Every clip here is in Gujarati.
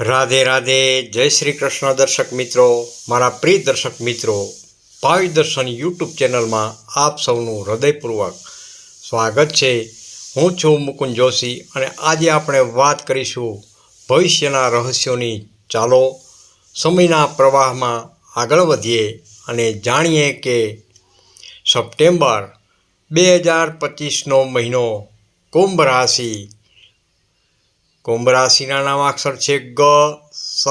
રાધે રાધે, જય શ્રી કૃષ્ણ દર્શક મિત્રો, મારા પ્રિય દર્શક મિત્રો, ભાવિ દર્શન યુટ્યુબ ચેનલમાં આપ સૌનું હૃદયપૂર્વક સ્વાગત છે. હું છું મુકુંદ જોશી અને આજે આપણે વાત કરીશું ભવિષ્યના રહસ્યોની ચાલો, સમયના પ્રવાહમાં આગળ વધીએ અને જાણીએ કે સપ્ટેમ્બર બે હજાર પચીસનો મહિનો કુંભ રાશિ કુંભ રાશિના નામાક્ષર છે ગ, સ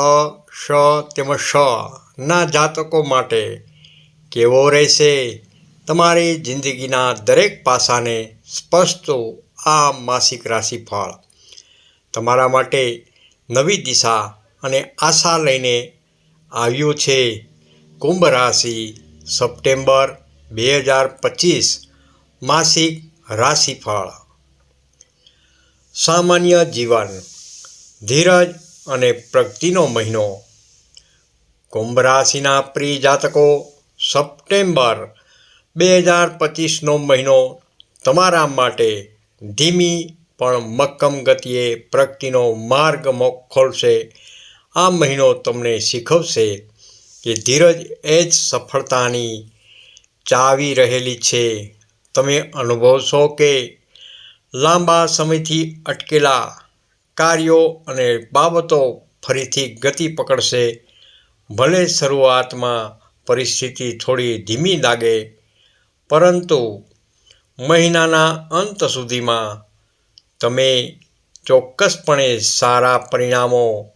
શ તેમજ શ ના જાતકો માટે કેવો રહેશે? તમારી જિંદગીના દરેક પાસાને સ્પષ્ટ આ માસિક રાશિફળ. તમારા માટે નવી દિશા અને આશા લઈને આવ્યું છે. કુંભ રાશિ સપ્ટેમ્બર બે હજાર પચીસ માસિક રાશિફળ. સામાન્ય જીવન, ધીરજ અને પ્રગતિનો મહિનો. કુંભ રાશિના પ્રિય સપ્ટેમ્બર બે હજાર પચીસનો મહિનો તમારા માટે ધીમી પણ મક્કમ ગતિએ પ્રગતિનો માર્ગ ખોલશે. આ મહિનો તમને શીખવશે કે ધીરજ એ જ સફળતાની ચાવી રહેલી છે. તમે અનુભવશો કે લાંબા સમયથી અટકેલા કાર્યો અને બાબતો ફરીથી ગતિ પકડશે. ભલે શરૂઆતમાં પરિસ્થિતિ થોડી ધીમી લાગે, પરંતુ મહિનાના અંત સુધીમાં તમે ચોક્કસપણે સારા પરિણામો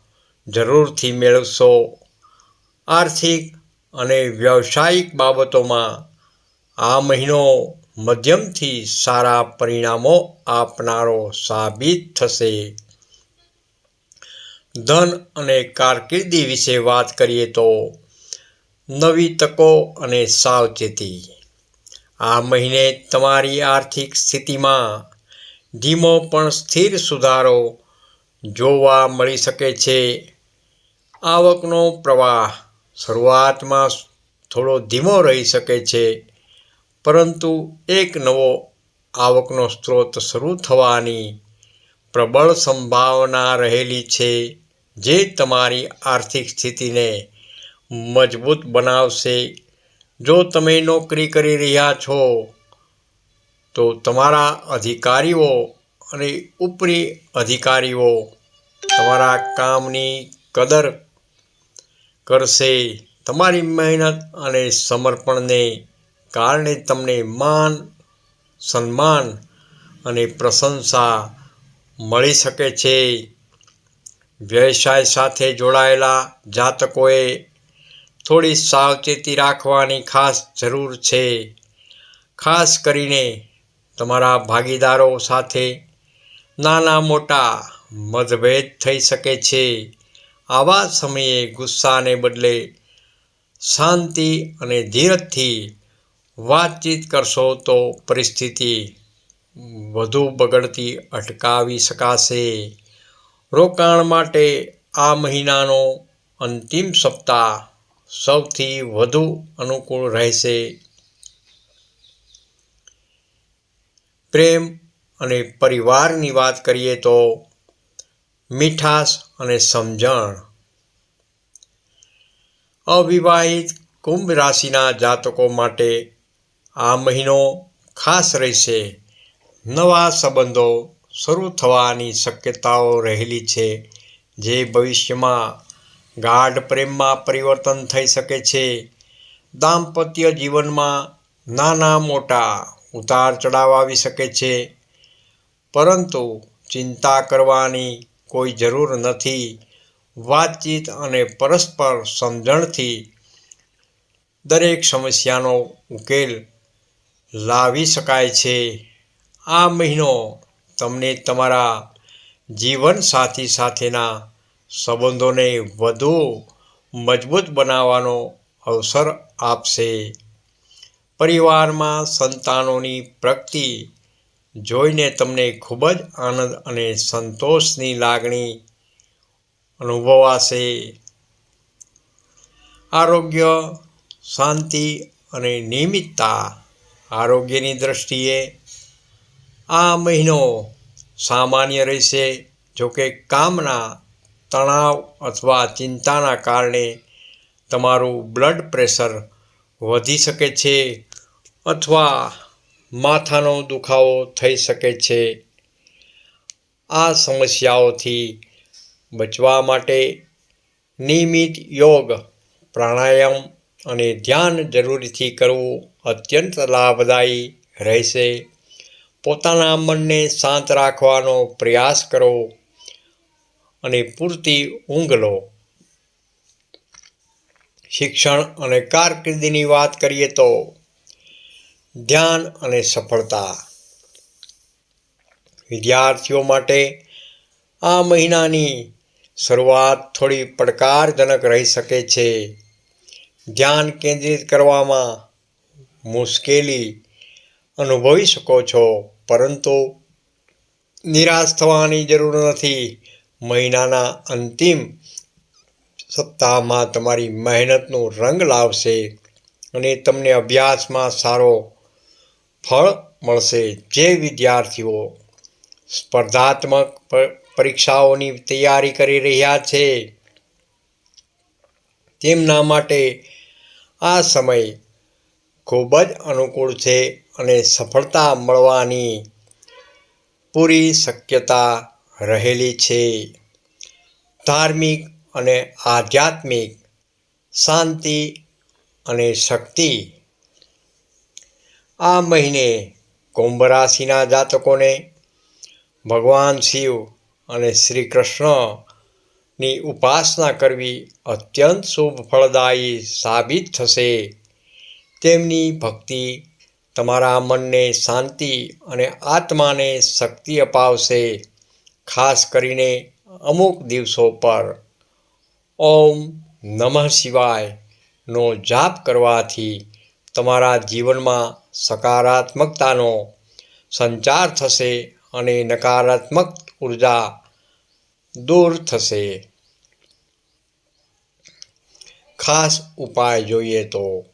જરૂરથી મેળવશો. આર્થિક અને વ્યવસાયિક બાબતોમાં આ મહિનો મધ્યમથી સારા પરિણામો આપનારો સાબિત થશે. ધન અને કારકિર્દી વિશે વાત કરીએ તો નવી તકો અને સાવચેતી. આ મહિને તમારી આર્થિક સ્થિતિમાં ધીમો પણ સ્થિર સુધારો જોવા મળી શકે છે. આવકનો પ્રવાહ શરૂઆતમાં થોડો ધીમો રહી શકે છે. પરંતુ એક નવો આવકનો સ્ત્રોત શરૂ થવાની પ્રબળ સંભાવના રહેલી છે, જે તમારી આર્થિક સ્થિતિને મજબૂત બનાવશે. જો તમે નોકરી કરી રહ્યા છો, તો તમારા અધિકારીઓ અને ઉપરી અધિકારીઓ તમારા કામની કદર કરશે. તમારી મહેનત અને સમર્પણને કારણે તમને માન, સન્માન અને પ્રશંસા મળી શકે છે. વ્યવસાય સાથે જોડાયેલા જાતકોએ થોડી સાવચેતી રાખવાની ખાસ જરૂર છે. ખાસ કરીને તમારા ભાગીદારો સાથે નાના મોટા મતભેદ થઈ શકે છે. આવા સમયે ગુસ્સાને બદલે શાંતિ અને ધીરજથી વાતચીત કરશો તો પરિસ્થિતિ વધુ બગડતી અટકાવી શકાશે. રોકાણ માટે આ મહિનાનો અંતિમ સપ્તાહ સૌથી વધુ અનુકૂળ રહેશે. પ્રેમ અને પરિવારની વાત કરીએ તો મીઠાશ અને સમજણ. અવિવાહિત કુંભ રાશિના જાતકો માટે આ મહિનો ખાસ રહેશે. નવા સંબંધો શરૂ થવાની શક્યતાઓ રહેલી છે, જે ભવિષ્યમાં ગાઢ પ્રેમમાં પરિવર્તન થઈ શકે છે. દાંપત્ય જીવનમાં નાના મોટા ઉતાર ચઢાવ આવી શકે છે, પરંતુ ચિંતા કરવાની કોઈ જરૂર નથી. વાતચીત અને પરસ્પર સમજણથી દરેક સમસ્યાનો ઉકેલ લાવી શકાય છે. આ મહિનો તમને તમારા જીવનસાથી સાથેના સંબંધોને વધુ મજબૂત બનાવવાનો અવસર આપશે. પરિવારમાં સંતાનોની પ્રગતિ જોઈને તમને ખૂબ જ આનંદ અને સંતોષની લાગણી અનુભવાશે. આરોગ્ય, શાંતિ અને નિયમિતતા આરોગ્યની દૃષ્ટિએ આ મહિનો સામાન્ય રહેશે, જોકે કામના તણાવ અથવા ચિંતાના કારણે તમારું બ્લડ પ્રેશર વધી શકે છે અથવા માથાનો દુખાવો થઈ શકે છે. આ સમસ્યાઓથી બચવા માટે નિયમિત યોગ, પ્રાણાયામ અને ધ્યાન જરૂરથી કરવું અત્યંત લાભદાયી રહેશે. પોતાના મનને શાંત રાખવાનો પ્રયાસ કરો અને પૂરતી ઊંઘ લો. શિક્ષણ અને કારકિર્દીની વાત કરીએ તો ધ્યાન અને સફળતા. વિદ્યાર્થીઓ માટે આ મહિનાની શરૂઆત થોડી પડકારજનક રહી શકે છે. ધ્યાન કેન્દ્રિત કરવામાં મુશ્કેલી અનુભવી શકો છો, પરંતુ નિરાશ થવાની જરૂર નથી. મહિનાના અંતિમ સપ્તાહમાં તમારી મહેનતનો રંગ લાવશે અને તમને અભ્યાસમાં સારો ફળ મળશે. જે વિદ્યાર્થીઓ સ્પર્ધાત્મક પરીક્ષાઓની તૈયારી કરી રહ્યા છે, તેમના માટે આ સમય ખૂબ જ અનુકૂળ છે અને સફળતા મળવાની પૂરી શક્યતા રહેલી છે. ધાર્મિક અને આધ્યાત્મિક શાંતિ અને શક્તિ આ મહિને કુંભ રાશિના જાતકોને ભગવાન શિવ અને શ્રી કૃષ્ણની ઉપાસના કરવી અત્યંત શુભ ફળદાયી સાબિત થશે. તેમની ભક્તિ તમારા મનને શાંતિ અને આત્માને શક્તિ અપાવશે, ખાસ કરીને અમુક દિવસો પર. ઓમ નમઃ શિવાય નો જાપ કરવાથી તમારા જીવનમાં સકારાત્મકતાનો સંચાર થશે અને નકારાત્મક ઊર્જા દૂર થશે. ખાસ ઉપાય જોઈએ તો,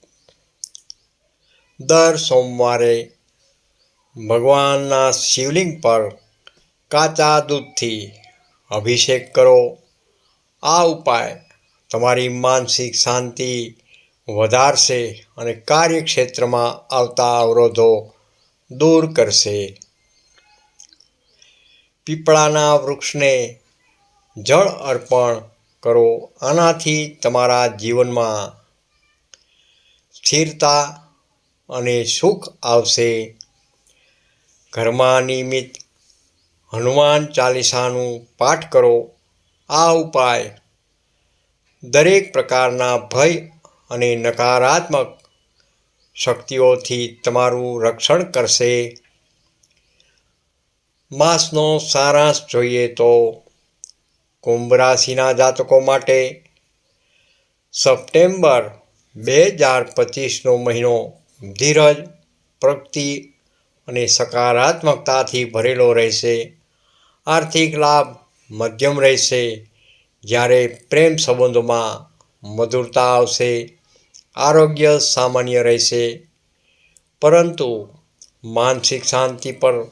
દર સોમવારે ભગવાનના શિવલિંગ પર કાચા દૂધથી અભિષેક કરો. આ ઉપાય તમારી માનસિક શાંતિ વધારશે અને કાર્યક્ષેત્રમાં આવતા અવરોધો દૂર કરશે. પીપળાના વૃક્ષને જળ અર્પણ કરો. આનાથી તમારા જીવનમાં સ્થિરતા અને સુખ આવશે. ઘરમાં નિયમિત હનુમાન ચાલીસાનું પાઠ કરો. આ ઉપાય દરેક પ્રકારના ભય અને નકારાત્મક શક્તિઓથી તમારું રક્ષણ કરશે. માસનો સારાંશ જોઈએ તો કુંભ રાશિના જાતકો માટે સપ્ટેમ્બર બે હજાર પચીસનો મહિનો ધીરજ, પ્રગતિ અને સકારાત્મકતાથી ભરેલો રહેશે. આર્થિક લાભ મધ્યમ રહેશે. જ્યારે પ્રેમ સંબંધોમાં મધુરતા આવશે. આરોગ્ય સામાન્ય રહેશે. પરંતુ માનસિક શાંતિ પર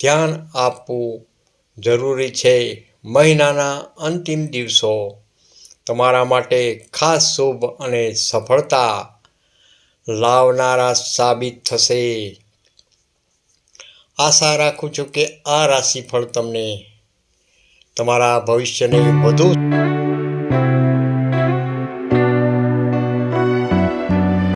ધ્યાન આપવું જરૂરી છે. મહિનાના અંતિમ દિવસો. તમારા માટે ખાસ શુભ અને સફળતા લાવનારા સાબિત થશે. આશા રાખું છું કે આ રાશિફળ તમને તમારા ભવિષ્યને વધુ